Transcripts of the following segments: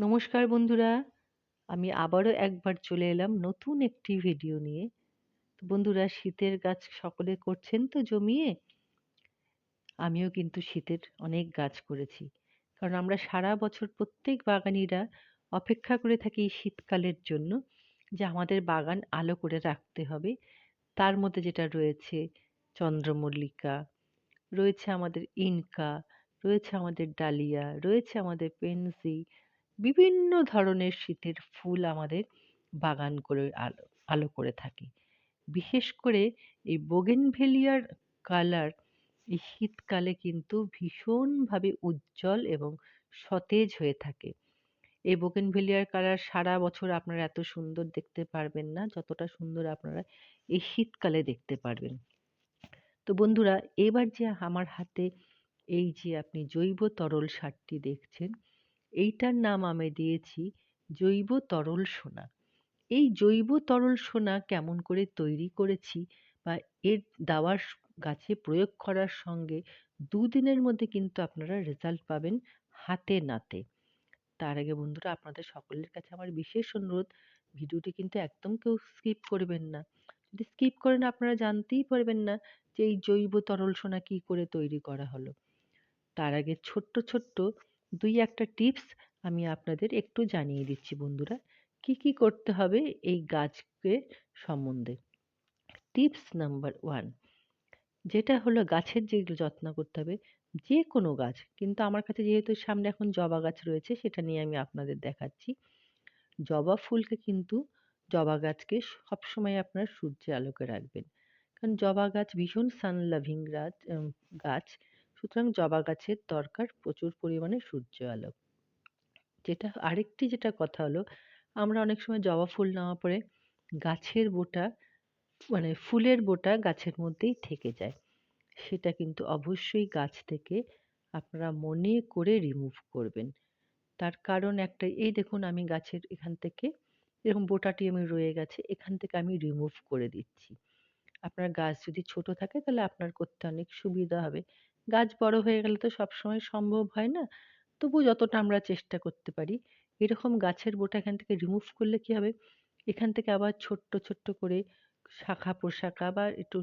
নমস্কার বন্ধুরা, আমি আবারও একবার চলে এলাম নতুন একটি ভিডিও নিয়ে। তো বন্ধুরা, শীতের গাছ সকলে করছেন তো জমিয়ে? আমিও কিন্তু শীতের অনেক গাছ করেছি। কারণ আমরা সারা বছর প্রত্যেক বাগানিরা অপেক্ষা করে থাকি শীতকালের জন্য যে আমাদের বাগান আলো করে রাখতে হবে। তার মধ্যে যেটা রয়েছে চন্দ্রমল্লিকা, রয়েছে আমাদের ইনকা, রয়েছে আমাদের ডালিয়া, রয়েছে আমাদের পেনসি বিভিন্ন ধরনের শীতের ফুল আমাদের বাগান করে আলো আলো করে থাকে। বিশেষ করে এই বোগেনভেলিয়ার কালার এই শীতকালে কিন্তু ভীষণভাবে উজ্জ্বল এবং সতেজ হয়ে থাকে। এই বোগেনভেলিয়ার কালার সারা বছর আপনারা এত সুন্দর দেখতে পারবেন না, যতটা সুন্দর আপনারা এই শীতকালে দেখতে পারবেন। তো বন্ধুরা, এবার যে আমার হাতে এই যে আপনি জৈব তরল সারটি দেখছেন এইটার নাম আমি দিয়েছি জৈব তরল সোনা। এই জৈব তরল সোনা কেমন করে তৈরি করেছি বা এর দাওয়ার গাছে প্রয়োগ করার সঙ্গে দুদিনের মধ্যে কিন্তু আপনারা রেজাল্ট পাবেন হাতে নাতে। তার আগে বন্ধুরা, আপনাদের সকলের কাছে আমার বিশেষ অনুরোধ, ভিডিওটি কিন্তু একদম কেউ স্কিপ করবেন না। যদি স্কিপ করেন, আপনারা জানতেই পারবেন না যে এই জৈব তরল সোনা কী করে তৈরি করা হলো। তার আগে ছোট্ট ছোট্ট দুই একটা টিপস আমি আপনাদের একটু জানিয়ে দিচ্ছি বন্ধুরা। কি কি করতে হবে এই গাছকে সম্বন্ধে? টিপস নাম্বার ওয়ান, যেটা হলো গাছের যে যত্ন করতে হবে যে কোনো গাছ, কিন্তু আমার কাছে যেহেতু সামনে এখন জবা গাছ রয়েছে, সেটা নিয়ে আমি আপনাদের দেখাচ্ছি। জবা ফুলকে কিন্তু জবা গাছকে সবসময় আপনার সূর্যের আলোকে রাখবেন। কারণ জবা গাছ ভীষণ সান লাভিং গাছ গাছ। সুতরাং জবা গাছের দরকার প্রচুর পরিমাণে সূর্য আলো। যেটা আরেকটি যেটা কথা হলো, আমরা অনেক সময় জবা ফুল নেওয়ার পরে গাছের বোটা মানে ফুলের বোটা গাছের মধ্যেই থেকে যায়। সেটা কিন্তু অবশ্যই গাছ থেকে আপনারা মনে করে রিমুভ করবেন। তার কারণ একটা, এই দেখুন আমি গাছের এখান থেকে, এরকম বোটাটি আমি রয়ে গেছে, এখান থেকে আমি রিমুভ করে দিচ্ছি। আপনার গাছ যদি ছোট থাকে তাহলে আপনার করতে অনেক সুবিধা হবে। গাছ বড় হয়ে গেলে তো সবসময় সম্ভব হয় না। তবু যতটা আমরা চেষ্টা করতে পারি। এরকম গাছের বোটা এখান থেকে রিমুভ করলে কী হবে? এখান থেকে আবার ছোট্ট ছোট্ট করে শাখা প্রশাখা বা একটু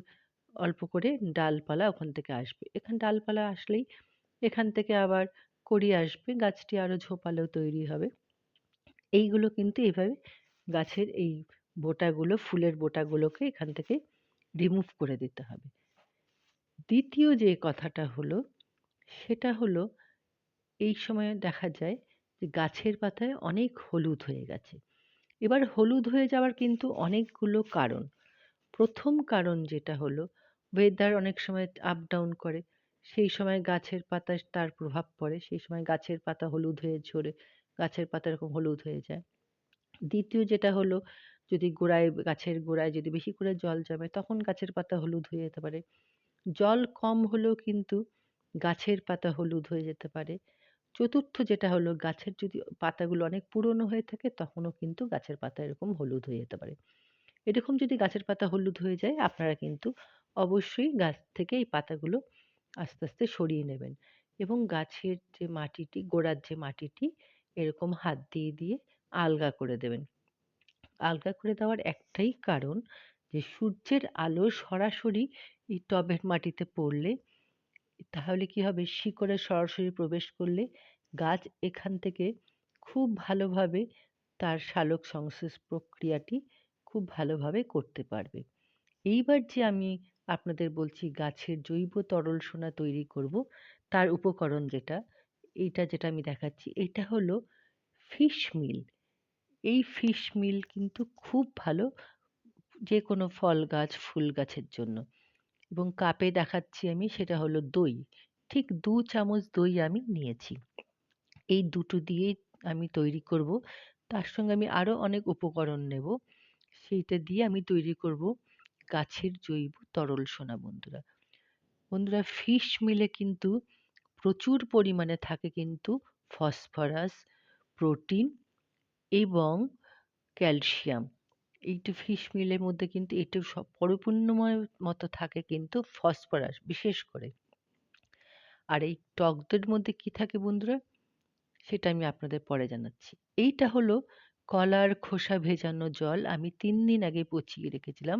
অল্প করে ডালপালা ওখান থেকে আসবে। এখান ডালপালা আসলেই এখান থেকে আবার কড়ি আসবে, গাছটি আরও ঝোপালো তৈরি হবে। এইগুলো কিন্তু এইভাবে গাছের এই বোটাগুলো, ফুলের বোটাগুলোকে এখান থেকে রিমুভ করে দিতে হবে। দ্বিতীয় যে কথাটা হলো, সেটা হলো এই সময়ে দেখা যায় যে গাছের পাতায় অনেক হলুদ হয়ে গেছে। এবার হলুদ হয়ে যাওয়ার কিন্তু অনেকগুলো কারণ। প্রথম কারণ যেটা হলো ওয়েদার অনেক সময় আপ ডাউন করে, সেই সময় গাছের পাতায় তার প্রভাব পড়ে, সেই সময় গাছের পাতা হলুদ হয়ে ঝরে, গাছের পাতা এরকম হলুদ হয়ে যায়। দ্বিতীয় যেটা হলো, যদি গোড়ায়, গাছের গোড়ায় যদি বেশি করে জল জমে, তখন গাছের পাতা হলুদ হয়ে যেতে পারে। জল কম হলেও কিন্তু গাছের পাতা হলুদ হয়ে যেতে পারে। চতুর্থ যেটা হলো, গাছের যদি পাতাগুলো অনেক পুরনো হয়ে থাকে, তখনও কিন্তু গাছের পাতা এরকম হলুদ হয়ে যেতে পারে। এরকম যদি গাছের পাতা হলুদ হয়ে যায়, আপনারা কিন্তু অবশ্যই গাছ থেকে এই পাতাগুলো আস্তে আস্তে সরিয়ে নেবেন এবং গাছের যে মাটিটি, গোড়ার যে মাটিটি, এরকম হাত দিয়ে দিয়ে আলগা করে দেবেন। আলগা করে দেওয়ার একটাই কারণ যে সূর্যের আলো সরাসরি এই টবের মাটিতে পড়লে, তাহলে কি হবে? শিকড়ে সরাসরি প্রবেশ করলে গাছ এখান থেকে খুব ভালোভাবে তার সালোক সংশ্লেষ প্রক্রিয়াটি খুব ভালোভাবে করতে পারবে। এইবার যে আমি আপনাদের বলছি গাছের জৈব তরল সোনা তৈরি করব, তার উপকরণ যেটা, এইটা যেটা আমি দেখাচ্ছি, এটা হলো ফিশ মিল। এই ফিশ মিল কিন্তু খুব ভালো যে কোনো ফল গাছ, ফুল গাছের জন্য। এবং কাপে দেখাচ্ছি আমি, সেটা হলো দই। ঠিক দু চামচ দই আমি নিয়েছি। এই দুটো দিয়েই আমি তৈরি করব। তার সঙ্গে আমি আরও অনেক উপকরণ নেব। সেইটা দিয়ে আমি তৈরি করব গাছের জৈব তরল সোনা, বন্ধুরা। বন্ধুরা ফিশ মিলে কিন্তু প্রচুর পরিমাণে থাকে কিন্তু ফসফরাস প্রোটিন এবং ক্যালসিয়াম এইটা ফিশ মিলের মধ্যে কিন্তু একটু সব পরিপূর্ণময় মতো থাকে কিন্তু ফসফরাস বিশেষ করে। আর এই টক দইয়ের মধ্যে কি থাকে বন্ধুরা? সেটা আমি আপনাদের পরে জানাচ্ছি। এইটা হলো কলার খোসা ভেজানো জল। আমি তিন দিন আগে পচিয়ে রেখেছিলাম।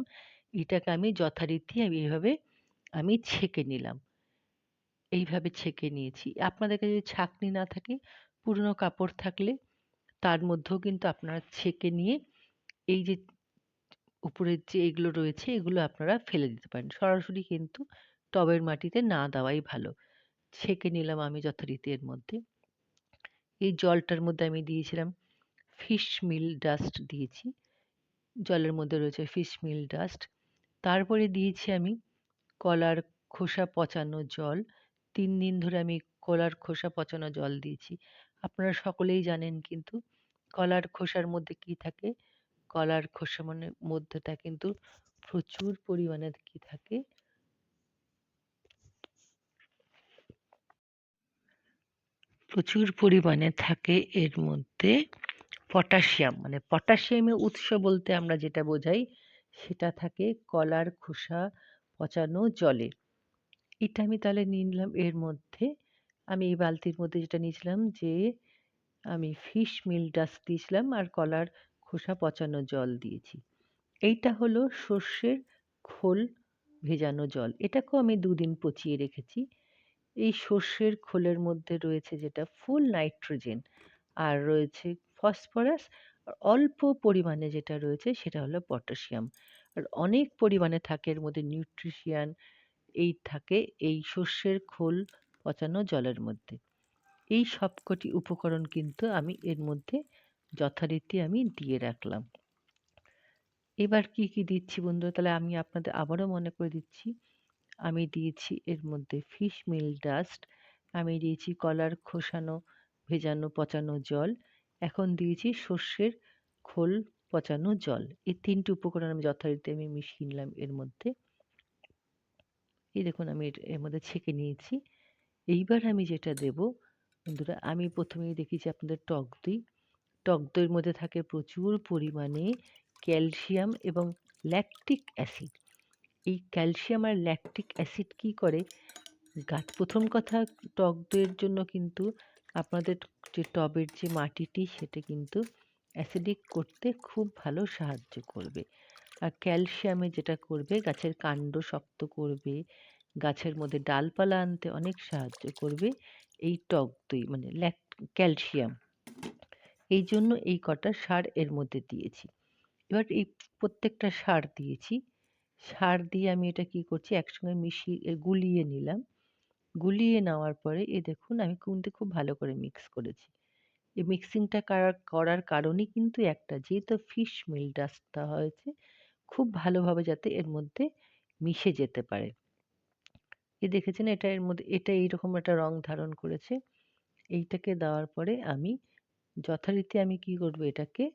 এটাকে আমি যথারীতি আমি এইভাবে আমি ছেঁকে নিলাম। এইভাবে ছেঁকে নিয়েছি। আপনাদের কাছে যদি ছাঁকনি না থাকে, পুরনো কাপড় থাকলে তার মধ্যেও কিন্তু আপনারা ছেঁকে নিয়ে এই যে উপরের যে এগুলো রয়েছে, এগুলো আপনারা ফেলে দিতে পারেন। সরাসরি কিন্তু টবের মাটিতে না দেওয়াই ভালো। ছেঁকে নিলাম আমি যথারীতি এর মধ্যে। এই জলটার মধ্যে আমি দিয়েছিলাম ফিশ মিল ডাস্ট দিয়েছি। জলের মধ্যে রয়েছে ফিশ মিল ডাস্ট। তারপরে দিয়েছি আমি কলার খোসা পচানো জল। তিন দিন ধরে আমি কলার খোসা পচানো জল দিয়েছি। আপনারা সকলেই জানেন কিন্তু কলার খোসার মধ্যে কি থাকে? কলার খোসা মানে মধ্যেটা কিন্তু প্রচুর পরিমাণে কি থাকে? প্রচুর পরিমাণে থাকে এর মধ্যে পটাশিয়াম। মানে পটাশিয়ামের উৎস বলতে আমরা যেটা বোঝাই, সেটা থাকে কলার খোসা পচানো জলে। এটা আমি তাহলে নিয়ে নিলাম এর মধ্যে। আমি এই বালতির মধ্যে যেটা নিয়েছিলাম যে, আমি ফিশ মিল ডাস্ট দিয়েছিলাম আর কলার খোসা পচানো জল দিয়েছি। এইটা হলো সর্ষের খোল ভেজানো জল। এটাকেও আমি দুদিন পচিয়ে রেখেছি। এই সর্ষের খোলের মধ্যে রয়েছে যেটা ফুল নাইট্রোজেন আর রয়েছে ফসফরাস। অল্প পরিমাণে যেটা রয়েছে সেটা হলো পটাশিয়াম। আর অনেক পরিমাণে থাকে এর মধ্যে নিউট্রিশিয়ান এই থাকে এই সর্ষের খোল পচানো জলের মধ্যে। এই সবকটি উপকরণ কিন্তু আমি এর মধ্যে যথারীতি আমি দিয়ে রাখলাম। এবার কি কি দিচ্ছি বন্ধুরা তাহলে আমি আপনাদের আবারও মনে করে দিচ্ছি। আমি দিয়েছি এর মধ্যে ফিশ মিল ডাস্ট আমি দিয়েছি কলার খোসানো, ভেজানো পচানো জল, এখন দিয়েছি সর্ষের খোল পচানো জল। এই তিনটি উপকরণ আমি যথারীতি আমি মিশিয়ে নিলাম এর মধ্যে। এই দেখুন, আমি এর মধ্যে ছেঁকে নিয়েছি। এইবার আমি যেটা দেব, বন্ধুরা, আমি প্রথমেই দেখেছি আপনাদের টক দই। টক দইয়ের মধ্যে থাকে প্রচুর পরিমাণে ক্যালসিয়াম এবং ল্যাকটিক অ্যাসিড। এই ক্যালসিয়াম আর ল্যাকটিক অ্যাসিড কী করে? গাছ প্রথম কথা টক দইয়ের জন্য কিন্তু আপনাদের যে টবের যে মাটিটি, সেটা কিন্তু অ্যাসিডিক করতে খুব ভালো সাহায্য করবে। আর ক্যালসিয়ামে যেটা করবে, গাছের কাণ্ড শক্ত করবে, গাছের মধ্যে ডালপালা আনতে অনেক সাহায্য করবে এই টক দই মানে ল্যাক ক্যালসিয়াম। এই জন্য এই কটা সার এর মধ্যে দিয়েছি। এবার এই প্রত্যেকটা সার দিয়েছি। সার দিয়ে আমি এটা কি করছি, একসঙ্গে মিশিয়ে গুলিয়ে নিলাম। গুলিয়ে নেওয়ার পরে এ দেখুন আমি কিন্তু খুব ভালো করে মিক্স করেছি। এই মিক্সিংটা করার কারণই কিন্তু একটা, যেহেতু ফিশ মিল ডাস্ট দেওয়া হয়েছে, খুব ভালোভাবে যাতে এর মধ্যে মিশে যেতে পারে। এ দেখেছেন এটা এর মধ্যে, এটা এইরকম একটা রং ধারণ করেছে। এইটাকে দেওয়ার পরে আমি যথারীতি আমি কি করব? এটাকে,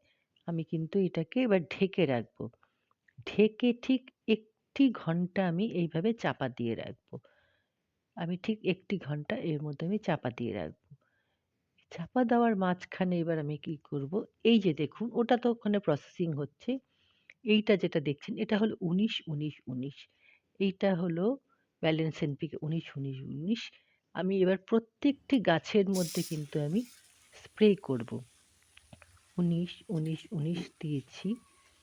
আমি কিন্তু এটাকে এবার ঢেকে রাখব। ঢেকে ঠিক একটি ঘণ্টা আমি এইভাবে চাপা দিয়ে রাখব। আমি ঠিক একটি ঘণ্টা এর মধ্যে আমি চাপা দিয়ে রাখব। চাপা দেওয়ার মাঝখানে এবার আমি কি করব? এই যে দেখুন, ওটা তো ওখানে প্রসেসিং হচ্ছে। এইটা যেটা দেখছেন, এটা হলো উনিশ উনিশ উনিশ। এইটা হলো ব্যালেন্স এনপিকে উনিশ উনিশ উনিশ। আমি এবার প্রত্যেকটি গাছের মধ্যে কিন্তু আমি স্প্রে করব। উনিশ উনিশ উনিশ দিয়েছি।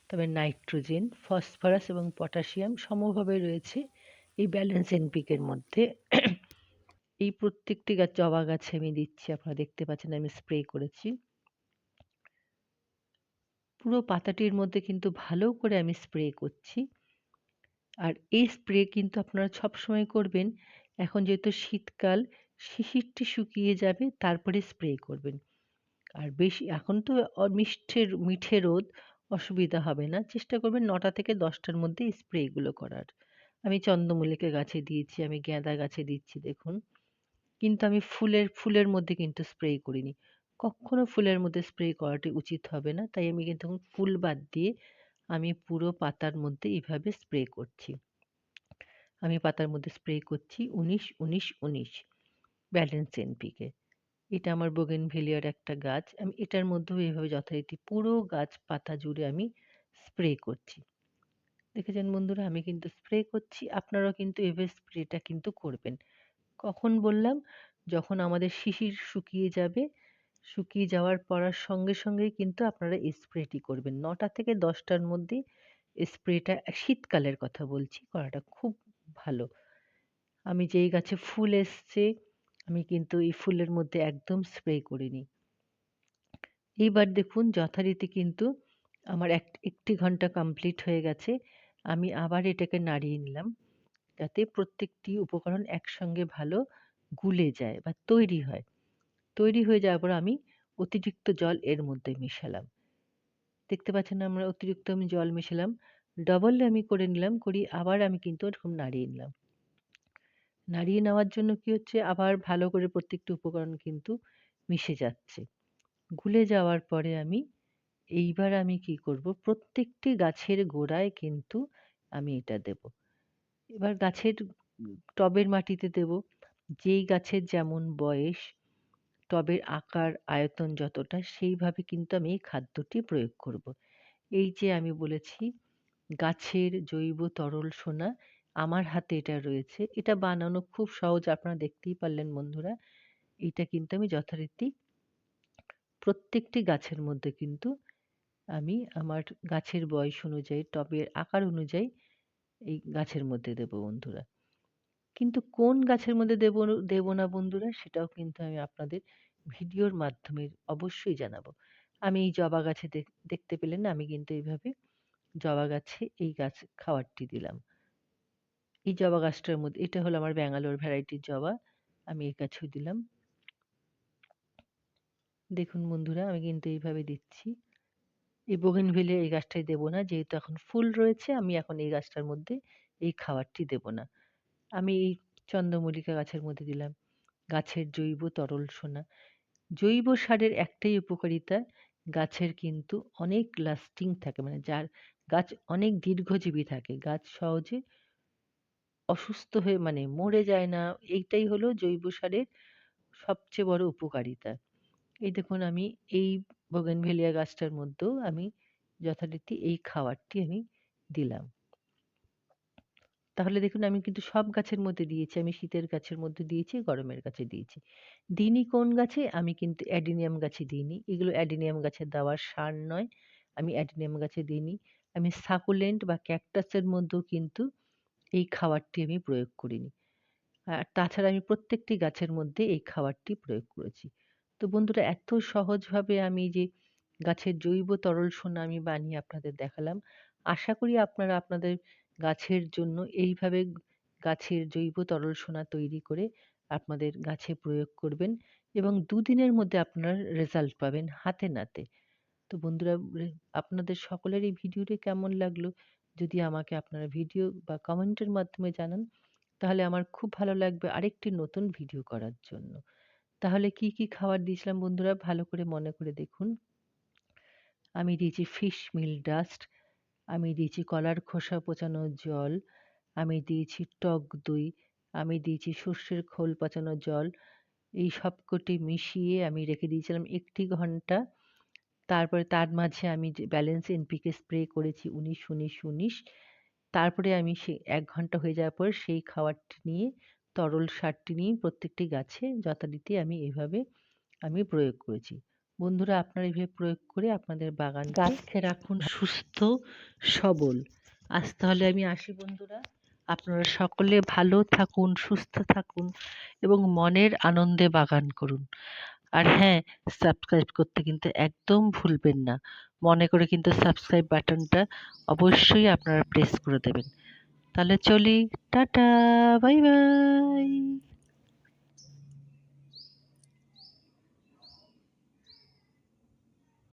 তবে নাইট্রোজেন, ফসফরাস এবং পটাশিয়াম সমভাবে রয়েছে এই ব্যালেন্স এনপিকের মধ্যে। এই প্রত্যেকটি গাছ জবা গাছে আমি দিচ্ছি, আপনারা দেখতে পাচ্ছেন আমি স্প্রে করেছি। পুরো পাতাটির মধ্যে কিন্তু ভালো করে আমি স্প্রে করছি। আর এই স্প্রে কিন্তু আপনারা সবসময় করবেন। এখন যেহেতু শীতকাল শিশিরটি শুকিয়ে যাবে, তারপরে স্প্রে করবেন। আর বেশি, এখন তো মিষ্টের মিঠে রোদ, অসুবিধা হবে না। চেষ্টা করবেন নটা থেকে দশটার মধ্যে স্প্রেগুলো করার। আমি চন্দ্রমল্লিকা গাছে দিয়েছি, আমি গাঁদা গাছে দিচ্ছি, দেখুন। কিন্তু আমি ফুলের ফুলের মধ্যে কিন্তু স্প্রে করিনি। কখনো ফুলের মধ্যে স্প্রে করাটি উচিত হবে না, তাই আমি কিন্তু ফুল বাদ দিয়ে আমি পুরো পাতার মধ্যে এইভাবে স্প্রে করছি। আমি পাতার মধ্যে স্প্রে করছি, উনিশ উনিশ উনিশ। ব্যালেন্স এনপিকে এটা আমার বোগেন ভেলিয়ার একটা গাছ। আমি এটার মধ্যেও এইভাবে যথারীতি পুরো গাছ পাতা জুড়ে আমি স্প্রে করছি। দেখেছেন বন্ধুরা, আমি কিন্তু স্প্রে করছি। আপনারাও কিন্তু এভাবে স্প্রেটা কিন্তু করবেন। কখন বললাম? যখন আমাদের শিশির শুকিয়ে যাবে, শুকিয়ে যাওয়ার পরার সঙ্গে সঙ্গেই কিন্তু আপনারা স্প্রেটি করবেন। নটা থেকে দশটার মধ্যে স্প্রেটা শীতকালের কথা বলছি, করাটা খুব ভালো। আমি যেই গাছে ফুল এসছে আমি কিন্তু এই ফুলের মধ্যে একদম স্প্রে করিনি। এইবার দেখুন, যথারীতি কিন্তু আমার এক, একটি ঘণ্টা কমপ্লিট হয়ে গেছে, আমি আবার এটাকে নাড়িয়ে নিলাম। যাতে প্রত্যেকটি উপকরণ একসঙ্গে ভালো গুলে যায় বা তৈরি হয়। তৈরি হয়ে যাওয়ার পর আমি অতিরিক্ত জল এর মধ্যে মিশালাম। দেখতে পাচ্ছেন আমরা অতিরিক্ত আমি জল মেশালাম। ডবল আমি করে নিলাম, করি আবার আমি কিন্তু এরকম নাড়িয়ে নিলাম। নাড়িয়ে নেওয়ার জন্য কি হচ্ছে? আবার ভালো করে প্রত্যেকটি উপকরণ কিন্তু মিশে যাচ্ছে। গুলে যাওয়ার পরে আমি এইবার আমি কি করব? প্রত্যেকটি গাছের গোড়ায় কিন্তু আমি এটা দেব। এবার গাছের টবের মাটিতে দেব। যেই গাছের যেমন বয়স, টবের আকার, আয়তন যতটা, সেইভাবে কিন্তু আমি এই খাদ্যটি প্রয়োগ করব। এই যে আমি বলেছি, গাছের জৈব তরল সোনা আমার হাতে এটা রয়েছে। এটা বানানো খুব সহজ, আপনারা দেখতেই পারলেন বন্ধুরা। এটা কিন্তু আমি যথারীতি প্রত্যেকটি গাছের মধ্যে কিন্তু আমি আমার গাছের বয়স অনুযায়ী, টবের আকার অনুযায়ী এই গাছের মধ্যে দেব বন্ধুরা। কিন্তু কোন গাছের মধ্যে দেব দেব না বন্ধুরা, সেটাও কিন্তু আমি আপনাদের ভিডিওর মাধ্যমে অবশ্যই জানাব। আমি এই জবা গাছে দেখতে পেলেন আমি কিন্তু এইভাবে জবা গাছে এই গাছ খাবারটি দিলাম। এই জবা গাছটার মধ্যে, এটা হলো আমার ব্যাঙ্গালোর ভ্যারাইটির জবা। আমি এই গাছেও দিলাম। দেখুন বন্ধুরা, আমি কিন্তু এইভাবে দিচ্ছি। এই বোগেনভিলে এই গাছটাই দেবো না, যেহেতু এখন ফুল রয়েছে, আমি এখন এই গাছটার মধ্যে এই খাবারটি দেব না। আমি এই চন্দ্রমল্লিকা গাছের মধ্যে দিলাম। গাছের জৈব তরল সোনা। জৈব সারের একটাই উপকারিতা, গাছের কিন্তু অনেক লাস্টিং থাকে মানে যার গাছ অনেক দীর্ঘজীবী থাকে। গাছ সহজে অসুস্থ হয়ে মানে মরে যায় না, এইটাই হলো জৈব সারের সবচেয়ে বড় উপকারিতা। এই দেখুন আমি এই বোগেনভেলিয়া গাছটার মধ্যেও আমি যথারীতি এই খাবারটি আমি দিলাম। তাহলে দেখুন আমি কিন্তু সব গাছের মধ্যে দিয়েছি, আমি শীতের গাছের মধ্যে দিয়েছি, গরমের গাছে দিয়েছি। দিইনি কোন গাছে? আমি কিন্তু অ্যাডিনিয়াম গাছে দিইনি। এগুলো অ্যাডিনিয়াম গাছে দেওয়ার সার নয়, আমি অ্যাডিনিয়াম গাছে দিইনি। আমি সাকুলেন্ট বা ক্যাকটাসের মধ্যেও কিন্তু এই খাবারটি আমি প্রয়োগ করিনি। আর তাছাড়া আমি প্রত্যেকটি গাছের মধ্যে এই খাবারটি প্রয়োগ করেছি। তো বন্ধুরা, এত সহজভাবে আমি যে গাছের জৈব তরল সোনা আমি বানিয়ে আপনাদের দেখালাম, আশা করি আপনারা আপনাদের গাছের জন্য এইভাবে গাছের জৈব তরল সোনা তৈরি করে আপনাদের গাছে প্রয়োগ করবেন এবং দুদিনের মধ্যে আপনার রেজাল্ট পাবেন হাতে নাতে। তো বন্ধুরা, আপনাদের সকলের এই ভিডিওটি কেমন লাগল? যদি আমাকে আপনারা ভিডিও বা কমেন্টের মাধ্যমে জানান, তাহলে আমার খুব ভালো লাগবে আরেকটি নতুন ভিডিও করার জন্য। তাহলে কি কি খাবার দিয়েছিলাম বন্ধুরা? ভালো করে মনে করে দেখুন। আমি দিয়েছি ফিশ মিল ডাস্ট আমি দিয়েছি কলার খোসা পচানো জল, আমি দিয়েছি টক দই, আমি দিয়েছি সর্ষের খোল পচানো জল। এই সবকটি মিশিয়ে আমি রেখে দিয়েছিলাম একটি ঘণ্টা। তারপরে তার মাঝে আমি যে ব্যালেন্স এনপিকে স্প্রে করেছি উনিশ উনিশ উনিশ। তারপরে আমি সে এক ঘণ্টা হয়ে যাওয়ার পর সেই খাবারটি নিয়ে, তরল সারটি নিয়ে প্রত্যেকটি গাছে যথারীতি আমি এভাবে আমি প্রয়োগ করেছি। বন্ধুরা, আপনারা এভাবে প্রয়োগ করে আপনাদের বাগান গাছকে রাখুন সুস্থ, সবল। আজ তাহলে আমি আসি বন্ধুরা। আপনারা সকলে ভালো থাকুন, সুস্থ থাকুন এবং মনের আনন্দে বাগান করুন। আর হ্যাঁ সাবস্ক্রাইব করতে কিন্তু একদম ভুলবেন না। মনে করে কিন্তু সাবস্ক্রাইব বাটনটা অবশ্যই আপনারা প্রেস করে দেবেন। তাহলে চলি, টাটা বাই বাই